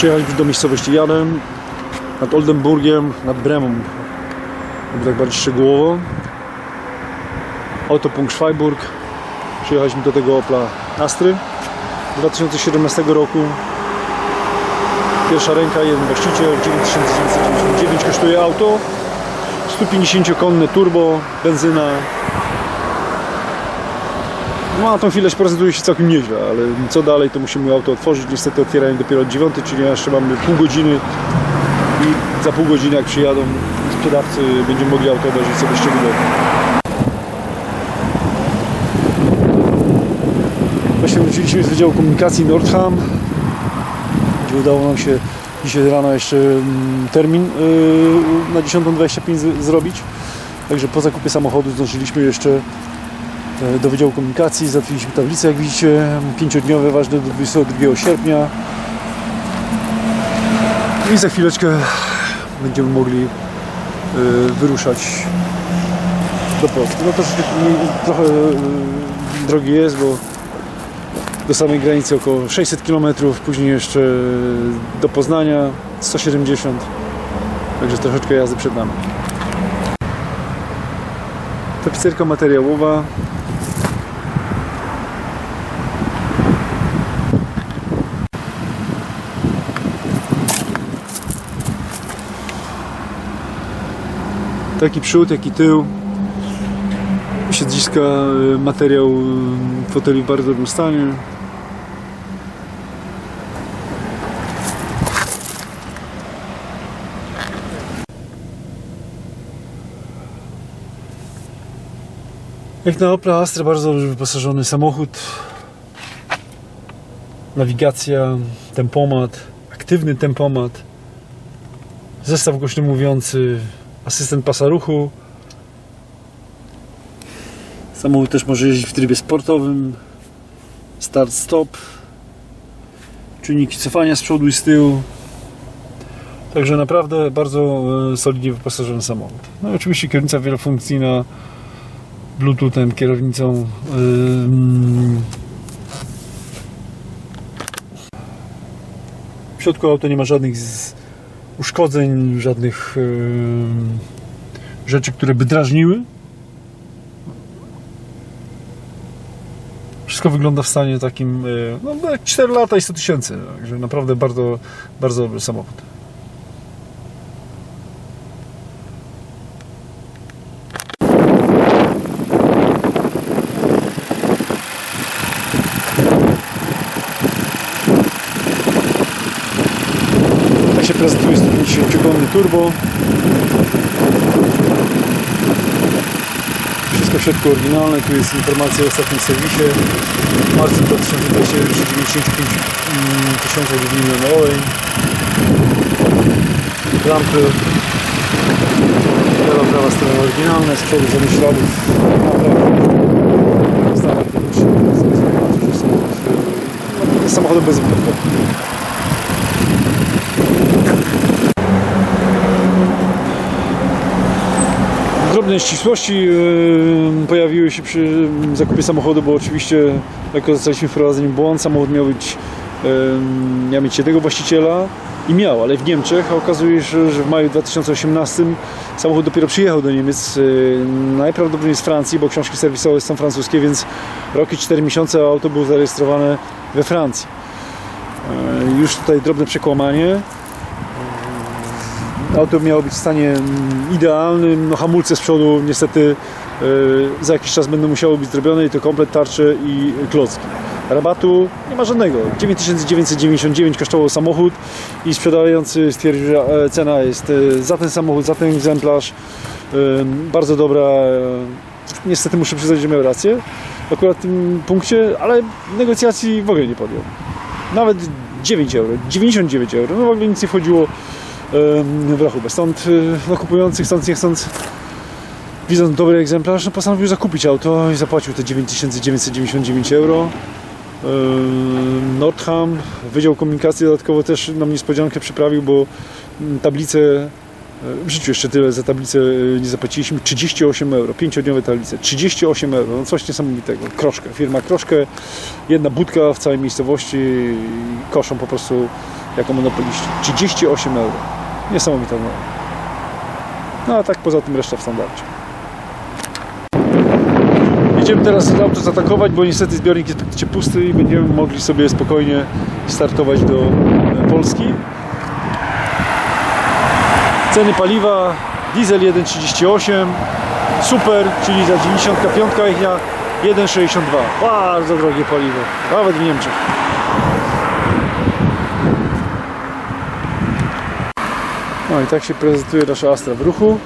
Przyjechaliśmy do miejscowości Janem, nad Oldenburgiem, nad Bremą, żeby tak bardziej szczegółowo. Autopunkt Schweiburg. Przyjechaliśmy do tego Opla Astry 2017 roku. Pierwsza ręka, jeden właściciel, 9999 kosztuje auto. 150-konne turbo, benzyna. No a tą chwilę prezentuje się całkiem nieźle, ale co dalej to musimy auto otworzyć. Niestety otwierają dopiero od 9, czyli jeszcze mamy pół godziny i za pół godziny jak przyjadą sprzedawcy będziemy mogli auto obejrzeć sobie szczegółowo. Właśnie wróciliśmy z Wydziału Komunikacji Nordham, gdzie udało nam się dzisiaj rano jeszcze mm, termin yy, na 10.25 z- zrobić. Także po zakupie samochodu zdążyliśmy jeszcze do Wydziału Komunikacji, załatwiliśmy tablicę, jak widzicie, pięciodniowe, ważne do 22 sierpnia. I za chwileczkę będziemy mogli e, wyruszać do Polski. No troszeczkę trochę e, drogi jest, bo do samej granicy około 600 km, później jeszcze do Poznania 170 Także troszeczkę jazdy przed nami. Tapicerka materiałowa. Taki przód, jak i tył. Siedzniska, y, materiał y, foteli w bardzo dobrym stanie. Jak na Opla Astra bardzo dobrze wyposażony samochód. Nawigacja, tempomat, aktywny tempomat, zestaw głośno mówiący, asystent pasa ruchu. Samochód też może jeździć w trybie sportowym, start-stop, czujniki cofania z przodu i z tyłu. Także naprawdę bardzo e, solidnie wyposażony samochód. No i oczywiście kierownica wielofunkcyjna Bluetoothem, kierownicą. W środku auto nie ma żadnych z uszkodzeń, żadnych ym, rzeczy, które by drażniły. Wszystko wygląda w stanie takim, y, no jak 4 lata i 100 tysięcy, także naprawdę bardzo, bardzo dobry samochód. Tak się prezentuje 150-konny turbo. Wszystko w środku oryginalne. Tu jest informacja o ostatnim serwisie. W marcu 2020 przy 95 mm, tysiącach milionowej. Lampy. Lewa, prawa strona oryginalne. Z przodu żadnych śladów. No, samochodem bezwyjątkowym. Drobne nieścisłości yy, pojawiły się przy zakupie samochodu, bo oczywiście jako zostaliśmy wprowadzeni błąd, samochód miał być yy, miał mieć jednego właściciela i miał, ale w Niemczech a okazuje się, że w maju 2018 samochód dopiero przyjechał do Niemiec, yy, najprawdopodobniej z Francji, bo książki serwisowe są francuskie, więc rok i 4 miesiące a auto było zarejestrowane we Francji. Już tutaj drobne przekłamanie. Auto miało być w stanie mm, idealnym, no hamulce z przodu niestety e, za jakiś czas będą musiały być zrobione i to komplet tarcze i klocki. Rabatu nie ma żadnego. 9999 kosztował samochód i sprzedający stwierdził, że e, cena jest e, za ten samochód, za ten egzemplarz bardzo dobra. Niestety muszę przyznać, że miał rację akurat w tym punkcie, ale negocjacji w ogóle nie podjął. Nawet 9 euro, 99 euro, no w ogóle nic nie wchodziło w rachubę. Stąd y, no, kupujący chcąc nie chcąc widząc dobry egzemplarz no, postanowił zakupić auto i zapłacił te 9999 euro. Nordham, Wydział Komunikacji dodatkowo też nam niespodziankę przyprawił, bo mm, tablicę e, w życiu jeszcze tyle za tablicę e, nie zapłaciliśmy. 38 euro, pięciodniowe tablice. 38 euro, no coś niesamowitego. Kroszkę, firma Kroszkę, jedna budka w całej miejscowości koszą po prostu jako monopoliści. 38 euro. Niesamowita umowa. No a tak poza tym reszta w standardzie. Jedziemy teraz auto zatankować, bo niestety zbiornik jest praktycznie pusty i będziemy mogli sobie spokojnie startować do e, Polski. Ceny paliwa, diesel 1,38, super, czyli za 95 jechnia 1,62. Bardzo drogie paliwo, nawet w Niemczech. No i tak się prezentuje nasza Astra w ruchu.